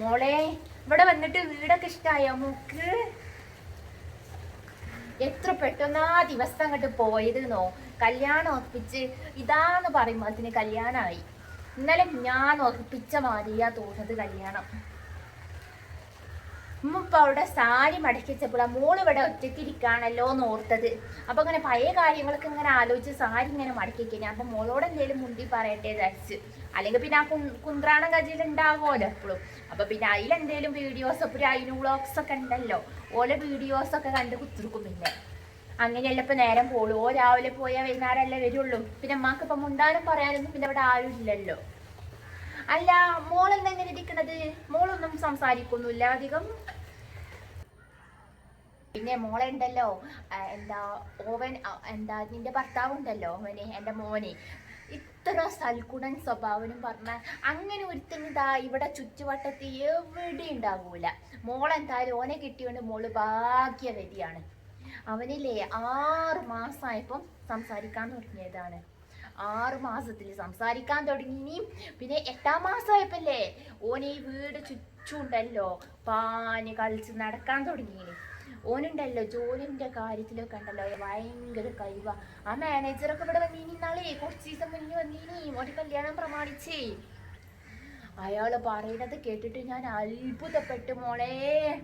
മോളെ ഇവിടെ വന്നിട്ട് വീടൊക്കെ ഇഷ്ടായോ മോക്ക് എത്ര പെട്ടെന്നാ ദിവസം അങ്ങോട്ട് പോയതെന്നോ? കല്യാണം ഉറപ്പിച്ച് ഇതാന്ന് പറയുമ്പോൾ അതിന് കല്യാണമായി ഇന്നലെ ഞാൻ ഉറപ്പിച്ച മാതിരിയാ തോന്നുന്നത് കല്യാണം. ഉമ്മ അവിടെ സാരി മടക്കിച്ചപ്പോൾ ആ മോൾ ഇവിടെ ഒറ്റയ്ക്ക് എന്ന് ഓർത്തത് അപ്പൊ അങ്ങനെ പഴയ കാര്യങ്ങളൊക്കെ ഇങ്ങനെ ആലോചിച്ച് സാരി ഇങ്ങനെ മടക്കി കഴിഞ്ഞാൽ അപ്പൊ മോളോട് എന്തെങ്കിലും മുണ്ടി പറയട്ടെ വിചാരിച്ച്. അല്ലെങ്കിൽ പിന്നെ ആ കു- കുന്ത്രാണം കജിയിൽ എപ്പോഴും അപ്പൊ പിന്നെ അതിലെന്തേലും വീഡിയോസ് ഒക്കെ അയിന് വ്ളോഗ്സ് ഒക്കെ ഉണ്ടല്ലോ. ഓലെ വീഡിയോസ് ഒക്കെ കണ്ട് കുത്തിർക്കും പിന്നെ. അങ്ങനെയല്ല ഇപ്പൊ നേരം പോളൂ ഓ രാവിലെ പോയാൽ വൈകുന്നേരമല്ലേ വരുള്ളൂ. പിന്നെ അമ്മയ്ക്ക് ഇപ്പൊ മുണ്ടാനും പറയാനൊന്നും പിന്നെ ഇവിടെ ആരും ഇല്ലല്ലോ അല്ല മോൾ എന്തെങ്ങനെ ഇരിക്കണത്? മോളൊന്നും സംസാരിക്കൊന്നുമില്ല അധികം. പിന്നെ മോളെ ഉണ്ടല്ലോ എന്താ ഓവൻ എന്താ നിന്റെ ഭർത്താവ് ഉണ്ടല്ലോ അവന് എന്റെ മോനെ. ഇത്ര സൽഗുണൻ സ്വഭാവനും പറഞ്ഞ അങ്ങനെ ഒരുത്തനിതാ ഇവിടെ ചുറ്റുവട്ടത്ത് എവിടെ ഉണ്ടാകൂല മോളെന്തായാലും ഓനെ കിട്ടിയോണ്ട് മോൾ ഭാഗ്യവതിയാണ്. അവനില്ലേ ആറ് മാസമായപ്പം സംസാരിക്കാൻ തുടങ്ങിയതാണ് ആറ് മാസത്തിൽ സംസാരിക്കാൻ തുടങ്ങി. പിന്നെ എട്ടാം മാസമായപ്പല്ലേ? ഓനെ ഈ വീട് ചുറ്റുണ്ടല്ലോ പാന് കളിച്ച് നടക്കാൻ തുടങ്ങി ഓനുണ്ടല്ലോ ജോലിന്റെ കാര്യത്തിലൊക്കെ ഉണ്ടല്ലോ. ഭയങ്കര കഴിവ ആ മാനേജറൊക്കെ ഇവിടെ വന്നീനി ഇന്നാളേ. കുറച്ച് ദിവസം മുന്നേ വന്നീനി. ഒരു കല്യാണം പ്രമാണിച്ചേ. അയാൾ പറയുന്നത് കേട്ടിട്ട് ഞാൻ അത്ഭുതപ്പെട്ടു മോളെ.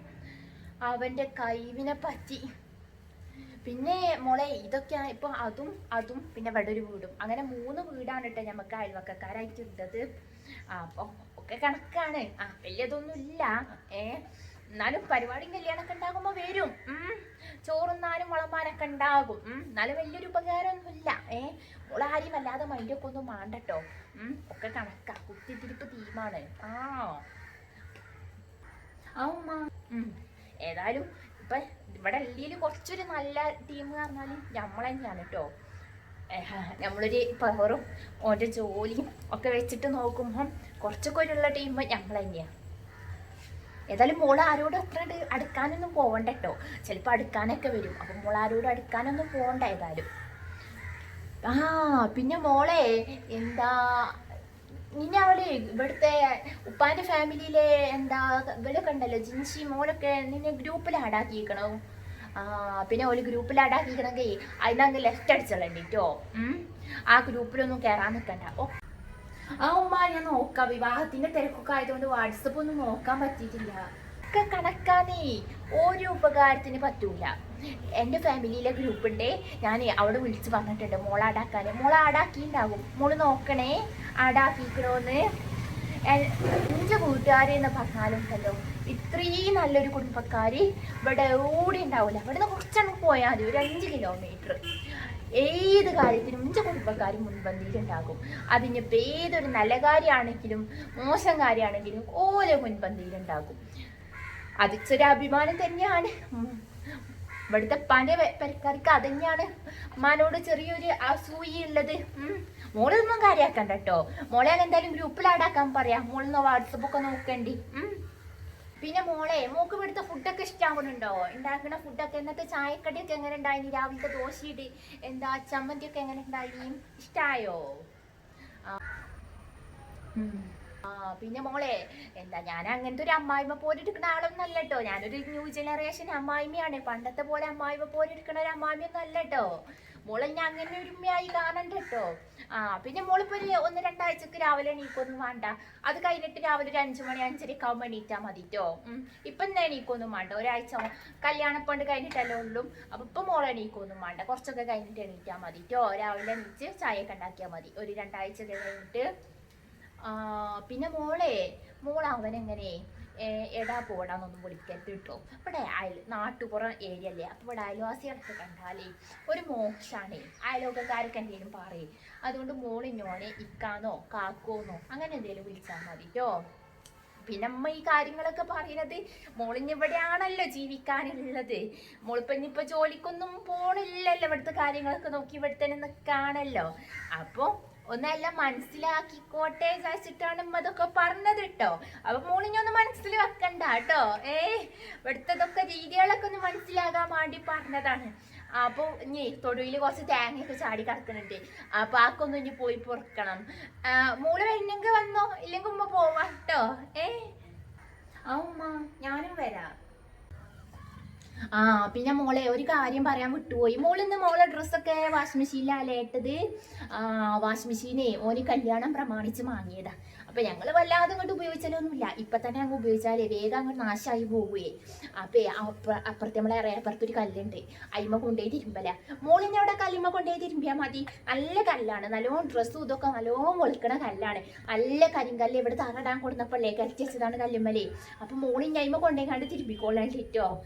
അവന്റെ കഴിവിനെ പറ്റി. പിന്നെ മോളെ ഇതൊക്കെ ഇപ്പൊ അതും അതും പിന്നെ ഇവിടെ ഒരു വീടും അങ്ങനെ മൂന്ന് വീടാണ് കേട്ടോ നമുക്ക് അയൽവക്കക്കാരായിട്ടുള്ളത് ആ അപ്പൊ ഒക്കെ കണക്കാണ് ആ വലിയതൊന്നും ഇല്ല ഏ എന്നാലും പരിപാടിയും കല്യാണമൊക്കെ ഉണ്ടാകുമ്പോ വരും ഉം. ചോറുന്നാനും മുളമാനൊക്കെ ഉണ്ടാകും ഉം. എന്നാലും വലിയൊരു ഉപകാരമൊന്നുമില്ല ഏ മോളെ ആരെയും വല്ലാതെ മൈൻഡൊക്കെ ഒന്നും മാണ്ടട്ടോ ഉം. ഒക്കെ കണക്കാ കുത്തിത്തിരിപ്പ് തീമാണ് ആ ഉം. ഏതായാലും ഇപ്പൊ ഇവിടെ എല്ലിയിൽ കുറച്ചൊരു നല്ല ടീം പറഞ്ഞാൽ നമ്മൾ കേട്ടോ നമ്മളൊരു പവറും ഓന്റെ ജോലിയും ഒക്കെ വെച്ചിട്ട് നോക്കുമ്പം കുറച്ചൊക്കെ ഒരുള്ള ടീം നമ്മൾ തന്നെയാണ് ഏതായാലും മോൾ ആരോടും അത്ര അടുക്കാനൊന്നും പോകണ്ട കേട്ടോ ചിലപ്പോൾ അടുക്കാനൊക്കെ വരും. അപ്പം മോൾ ആരോടും അടുക്കാനൊന്നും പോകണ്ട ഏതായാലും. ആ പിന്നെ മോളെ എന്താ നിന്നെ അവൾ ഇവിടുത്തെ ഉപ്പാന്റെ ഫാമിലിയിലെ എന്താ ഇവിടെ കണ്ടല്ലോ ജിൻസി മോളൊക്കെ നിന്നെ ഗ്രൂപ്പിൽ ആടാക്കിയിരിക്കണോ ആ പിന്നെ ഒരു ഗ്രൂപ്പിൽ ആടാക്കിയിരിക്കണമെങ്കിൽ അതിനങ്ങ് ലെഫ്റ്റ് അടിച്ചോളണ്ടിട്ടോ ആ ഗ്രൂപ്പിലൊന്നും കയറാൻ നിൽക്കണ്ട ഓ. ആ ഉമ്മ ഞാൻ നോക്കാം. വിവാഹത്തിന്റെ തിരക്കൊക്കെ ആയതുകൊണ്ട് വാട്സപ്പ് ഒന്നും നോക്കാൻ പറ്റിയിട്ടില്ല. ഒക്കെ കണക്കാന്നേ. ഒരു ഉപകാരത്തിന് പറ്റൂല. എന്റെ ഫാമിലിയിലെ ഗ്രൂപ്പുണ്ട്. ഞാൻ അവിടെ വിളിച്ച് പറഞ്ഞിട്ടുണ്ട് മോളാടാക്കാൻ മോളാടാക്കിണ്ടാവും മോൾ നോക്കണേ. ആടാക്കിക്കണോന്ന് എന്റെ പറഞ്ഞാലും പറഞ്ഞാലുണ്ടല്ലോ. ഇത്രയും നല്ലൊരു കുടുംബക്കാരി ഇവിടെ എവിടെ ഉണ്ടാവില്ല ഇവിടെ നിന്ന് കുറച്ചങ്ങ് പോയാൽ മതി ഒരു അഞ്ച് കിലോമീറ്റർ ഏത് കാര്യത്തിനും എന്റെ കുടുംബക്കാർ മുൻപന്തിയിലുണ്ടാകും. അതിനിപ്പോൾ ഏതൊരു നല്ല കാര്യമാണെങ്കിലും മോശം കാര്യമാണെങ്കിലും ഓരോ മുൻപന്തിയിലുണ്ടാകും. അതിച്ചൊരു അഭിമാനം തന്നെയാണ്. ഇവിടുത്തെ പല പരിക്കാർക്ക് ഉമ്മാനോട് ചെറിയൊരു അസൂയി ഉള്ളത്. ഉം. മോളൊന്നും കാര്യാക്കണ്ട കേട്ടോ മോളെ എന്തായാലും ഗ്രൂപ്പിൽ ആടാക്കാൻ പറയാം. മോളൊന്ന് വാട്സപ്പ് ഒക്കെ നോക്കണ്ടി. പിന്നെ മോളെ മോക്ക് ഇവിടുത്തെ ഫുഡൊക്കെ ഇഷ്ടാവുന്നുണ്ടോ ഉണ്ടാക്കുന്ന ഫുഡൊക്കെ ഇന്നത്തെ ചായക്കടിയൊക്കെ എങ്ങനെ ഉണ്ടായിനി രാവിലത്തെ ദോശയുടെ എന്താ ചമ്മന്തിയൊക്കെ എങ്ങനെ ഉണ്ടായി ഇഷ്ടായോ? ആ. പിന്നെ മോളെ എന്താ ഞാൻ അങ്ങനത്തെ ഒരു അമ്മായിമ്മ പോലെ എടുക്കുന്ന ആളൊന്നും അല്ല കേട്ടോ ഞാനൊരു ന്യൂ ജനറേഷൻ അമ്മായിമയാണ് പണ്ടത്തെ പോലെ അമ്മായിമ്മ പോലെ ഒരു അമ്മായിമ്മയൊന്നും അല്ല കേട്ടോ മോളെ ഞാൻ അങ്ങനെ ഒരുമയായി കാണണ്ട കേട്ടോ ആ പിന്നെ മോളിപ്പോ ഒരു ഒന്ന് രണ്ടാഴ്ചക്ക് രാവിലെ എണീക്കൊന്നും വേണ്ട. അത് കഴിഞ്ഞിട്ട് രാവിലെ ഒരു അഞ്ചു മണി അഞ്ചരക്ക് ആവുമ്പോൾ എണീറ്റാ മതി കേട്ടോ ഇപ്പൊ എന്താ എണീക്കൊന്നും വേണ്ട. ഒരാഴ്ച കല്യാണപ്പണ്ട് കഴിഞ്ഞിട്ടല്ലേ ഉള്ളൂ. അപ്പൊ ഇപ്പൊ മോളെ എണീക്കൊന്നും വേണ്ട. കുറച്ചൊക്കെ കഴിഞ്ഞിട്ട് എണീറ്റാ മതി കേട്ടോ രാവിലെ എണീച്ച് ചായയൊക്കെ ഉണ്ടാക്കിയാൽ മതി. ഒരു രണ്ടാഴ്ച കഴിഞ്ഞിട്ട് പിന്നെ മോളെ മോൾ അവനെങ്ങനെ എടാ പോടാന്നൊന്നും വിളിക്കരുത് കേട്ടോ ഇവിടെ അയൽ നാട്ടുപുറം ഏരിയ അല്ലേ? അപ്പോൾ ഇവിടെ അയൽവാസികളൊക്കെ കണ്ടാലേ ഒരു മോശാണേ. അയലോകക്കാരൊക്കെ എന്തെങ്കിലും പറയും. അതുകൊണ്ട് മോളിഞ്ഞോനെ ഇക്കാന്നോ കാക്കോന്നോ അങ്ങനെ എന്തെങ്കിലും വിളിച്ചാൽ മതി കേട്ടോ പിന്നെ അമ്മ ഈ കാര്യങ്ങളൊക്കെ പറയുന്നത് മോളിഞ്ഞിവിടെയാണല്ലോ ജീവിക്കാനുള്ളത്. മോളിപ്പോ ഇനിയിപ്പോ ജോലിക്കൊന്നും പോണില്ലല്ലോ. ഇവിടുത്തെ കാര്യങ്ങളൊക്കെ നോക്കി ഇവിടെ തന്നെ നിൽക്കാണല്ലോ അപ്പൊ ഒന്നെല്ലാം മനസ്സിലാക്കിക്കോട്ടെ വിചാരിച്ചിട്ടാണ് ഉമ്മ ഇതൊക്കെ പറഞ്ഞത് കേട്ടോ. അപ്പൊ മോളിനെ ഒന്ന് മനസ്സിൽ വെക്കണ്ട കേട്ടോ. ഏ ഇവിടുത്തതൊക്കെ രീതികളൊക്കെ ഒന്ന് മനസ്സിലാകാൻ വേണ്ടി പറഞ്ഞതാണ്. അപ്പൊ ഇനി തൊടുവിൽ കുറച്ച് തേങ്ങയൊക്കെ ചാടി കിടക്കുന്നുണ്ട്. അപ്പൊ ആക്കൊന്നും ഇനി പോയി പൊറുക്കണം. മോൾ വരുന്നെങ്കിൽ വന്നോ? ഇല്ലെങ്കിൽ ഉമ്മ പോവാട്ടോ ഏ? ആ ഉമ്മ ഞാനും വരാം. ആ പിന്നെ മോളെ ഒരു കാര്യം പറയാൻ വിട്ടുപോയി. മോളിന്ന് മോളെ ഡ്രസ്സൊക്കെ വാഷിംഗ് മെഷീനിൽ ഇട്ടത്? ആ വാഷിംഗ് മെഷീനെ ഓന് കല്യാണം പ്രമാണിച്ച് വാങ്ങിയതാ അപ്പൊ ഞങ്ങൾ വല്ലാതെ അങ്ങോട്ട് ഉപയോഗിച്ചാലൊന്നുമില്ല. ഇപ്പൊ തന്നെ അങ്ങ് ഉപയോഗിച്ചാലേ വേഗം അങ്ങോട്ട് നാശമായി പോവുകയെ അപ്പേ അപ്പ- അപ്പുറത്തെ നമ്മളെ അപ്പുറത്തൊരു കല്ലുണ്ട്. അയിമ കൊണ്ടുപോയി തിരുമ്പല. മോളിനെ അവിടെ കല്ലിമ കൊണ്ടുപോയി തിരുമ്പിയാൽ മതി. നല്ല കല്ലാണ്. നല്ലോണം ഡ്രസ്സും ഇതൊക്കെ നല്ലോണം വെളുക്കണ കല്ലാണ്. നല്ല കരിങ്കല്ല് ഇവിടെ തറടാൻ കൊടുന്നപ്പോഴേ കരിച്ചതാണ് കല്ലുമ്മലേ. അപ്പൊ മോളിന്റെ അയിമ കൊണ്ടുപോയി കണ്ട് തിരുമ്പിക്കോളാൻ കേട്ടോ